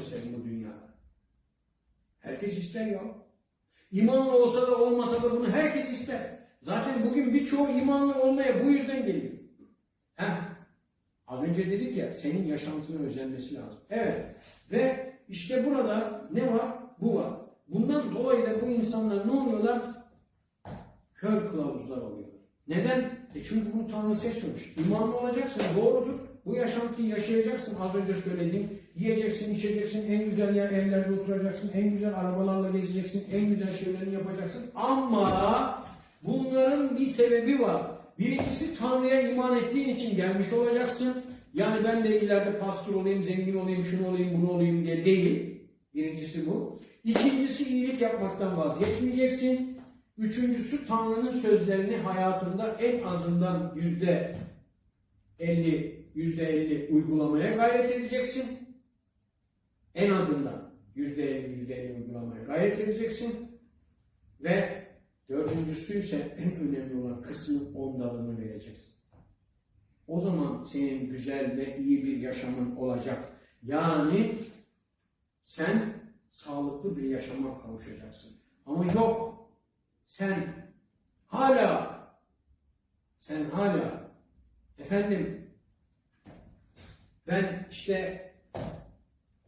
gösterin bu dünyada. Herkes ister ya. İmanlı olsa da olmasa da bunu herkes ister. Zaten bugün birçoğu imanlı olmaya bu yüzden geliyor. Heh. Az önce dedik ya senin yaşantına özenmesi lazım. Evet. Ve işte burada ne var? Bu var. Bundan dolayı da bu insanlar ne oluyorlar? Kör kılavuzlar oluyorlar. Neden? E çünkü bunu Tanrı seçmemiş. İmanlı olacaksın, doğrudur. Bu yaşantıyı yaşayacaksın. Az önce söylediğim. Yiyeceksin, içeceksin, en güzel yer evlerde oturacaksın, en güzel arabalarla gezeceksin, en güzel şeylerini yapacaksın. Ama bunların bir sebebi var. Birincisi Tanrı'ya iman ettiğin için gelmiş olacaksın. Yani ben de ileride pastör olayım, zengin olayım, şunu olayım, bunu olayım diye değil. Birincisi bu. İkincisi iyilik yapmaktan vazgeçmeyeceksin. Üçüncüsü Tanrı'nın sözlerini hayatında en azından yüzde 50, yüzde 50 uygulamaya gayret edeceksin. En azından yüzde 50, yüzde 50 uygulamaya gayret edeceksin. Ve dördüncüsü ise en önemli olan kısmı ondalığını vereceksin. O zaman senin güzel ve iyi bir yaşamın olacak. Yani sen sağlıklı bir yaşama kavuşacaksın. Ama yok. Sen hala sen hala efendim ben işte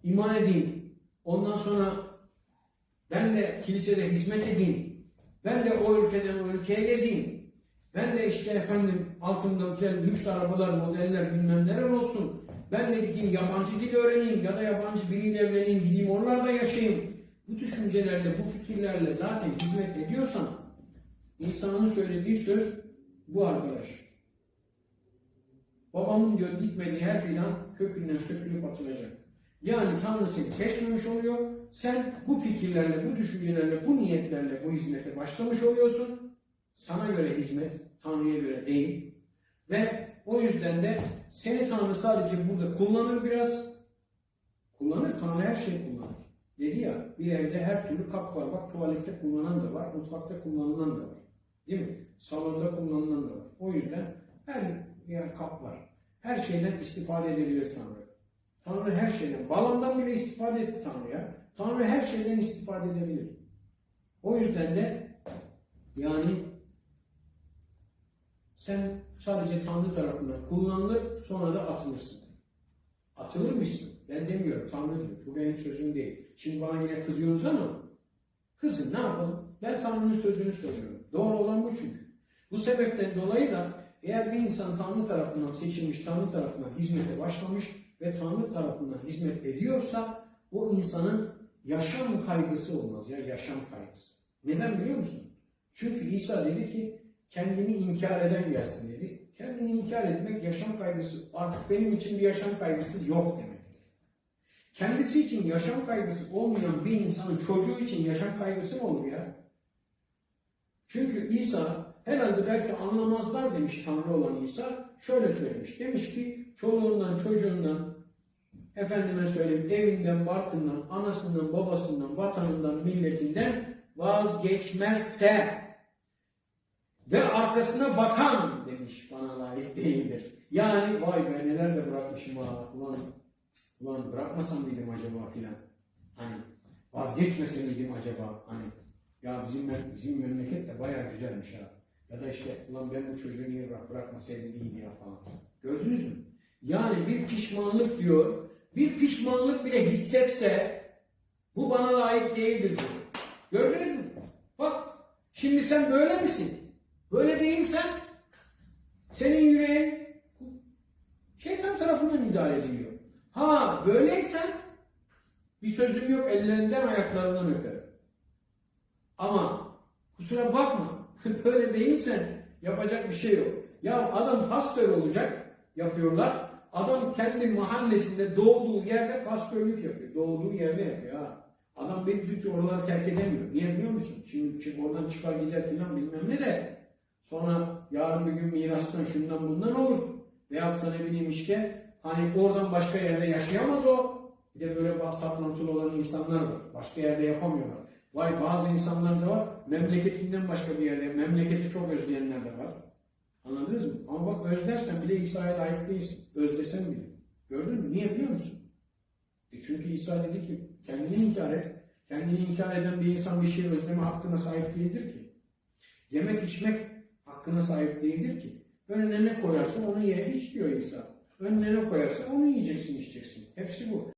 iman edeyim. Ondan sonra ben de kilisede hizmet edeyim. Ben de o ülkeden o ülkeye gezeyim. Ben de işte efendim altımda güzel lüks arabalar, modeller bilmem neler olsun. Ben de gideyim yabancı dil öğreneyim ya da yabancı biriyle evleneyim, gideyim onlarla yaşayayım. Bu düşüncelerle, bu fikirlerle zaten hizmet ediyorsan insanın söylediği söz bu arkadaş. Babamın diyor dikmediği her fidan kökünden sökülüp atılacak. Yani Tanrı seni seçmemiş oluyor. Sen bu fikirlerle, bu düşüncelerle, bu niyetlerle bu hizmete başlamış oluyorsun. Sana göre hizmet, Tanrı'ya göre değil. Ve o yüzden de seni Tanrı sadece burada kullanır biraz. Kullanır, Tanrı her şeyi kullanır. Dedi ya, bir evde her türlü kap var. Bak tuvalette kullanan da var, mutfakta kullanılan da var. Değil mi? Salonda kullanılan da var. O yüzden her yer kap var. Her şeyden istifade edebilir Tanrı. Tanrı her şeyden, balondan bile istifade etti Tanrı'ya. Tanrı her şeyden istifade edebilir. O yüzden de yani sen sadece Tanrı tarafından kullanılır, sonra da atılırsın. Atılırmışsın. Ben demiyorum, Tanrı diyor. Bu benim sözüm değil. Şimdi bana yine kızıyorsunuz ama kızın ne yapalım? Ben Tanrı'nın sözünü söylüyorum. Doğru olan bu çünkü. Bu sebepten dolayı da eğer bir insan Tanrı tarafından seçilmiş, Tanrı tarafından hizmete başlamış ve Tanrı tarafından hizmet ediyorsa o insanın yaşam kaygısı olmaz ya yaşam kaygısı. Neden biliyor musun? Çünkü İsa dedi ki kendini inkar eden gelsin dedi. Kendini inkar etmek yaşam kaygısı artık benim için bir yaşam kaygısı yok demektir. Kendisi için yaşam kaygısı olmayan bir insanın çocuğu için yaşam kaygısı mı olur ya? Çünkü İsa herhalde belki anlamazlar demiş Tanrı olan İsa. Şöyle söylemiş. Demiş ki çoluğundan çocuğundan efendime söyleyeyim evinden, barkından, anasından, babasından, vatanından, milletinden vazgeçmezse ve arkasına bakan demiş bana layık değildir. Yani vay be neler de bırakmışım ha. Ulan, ulan bırakmasam mıydım acaba filan. Hani vazgeçmese miydim acaba hani. Ya bizim, bizim memleket de bayağı güzelmiş ha. Ya da işte ulan ben bu çocuğu niye bırak, bırakmasaydım iyiydi ya falan. Gördünüz mü? Yani bir pişmanlık diyor. Bir pişmanlık bile hissetse bu bana layık değildir diyor. Gördünüz mü? Bak şimdi sen böyle misin? Böyle değilsen senin yüreğin şeytan tarafından idare ediliyor. Ha böyleysen bir sözüm yok ellerinden ayaklarından öperim. Ama kusura bakma böyle değilsen yapacak bir şey yok. Ya adam pastör olacak yapıyorlar. Adam kendi mahallesinde doğduğu yerde pastörlük yapıyor. Doğduğu yerde yapıyor ha. Adam beni düt oraları terk edemiyor. Niye biliyor musun? Şimdi çık oradan çıkar gider filan bilmem ne de. Sonra yarın bir gün mirastan şundan bundan olur. Veyahut da ne bileyim işte hani oradan başka yerde yaşayamaz o. Bir de böyle saplantılı olan insanlar var. Başka yerde yapamıyorlar. Vay bazı insanlar da var. Memleketinden başka bir yerde. Memleketi çok özleyenler de var. Anladınız mı? Ama bak özlersen bile İsa'ya layık değilsin. Özlesen bile. Gördün mü? Niye biliyor musun? E çünkü İsa dedi ki kendini inkar et. Kendini inkar eden bir insan bir şey özleme hakkına sahip değildir ki. Yemek içmek hakkına sahip değildir ki. Önüne ne koyarsa onu ye iç diyor İsa. Önüne ne koyarsa onu yiyeceksin içeceksin. Hepsi bu.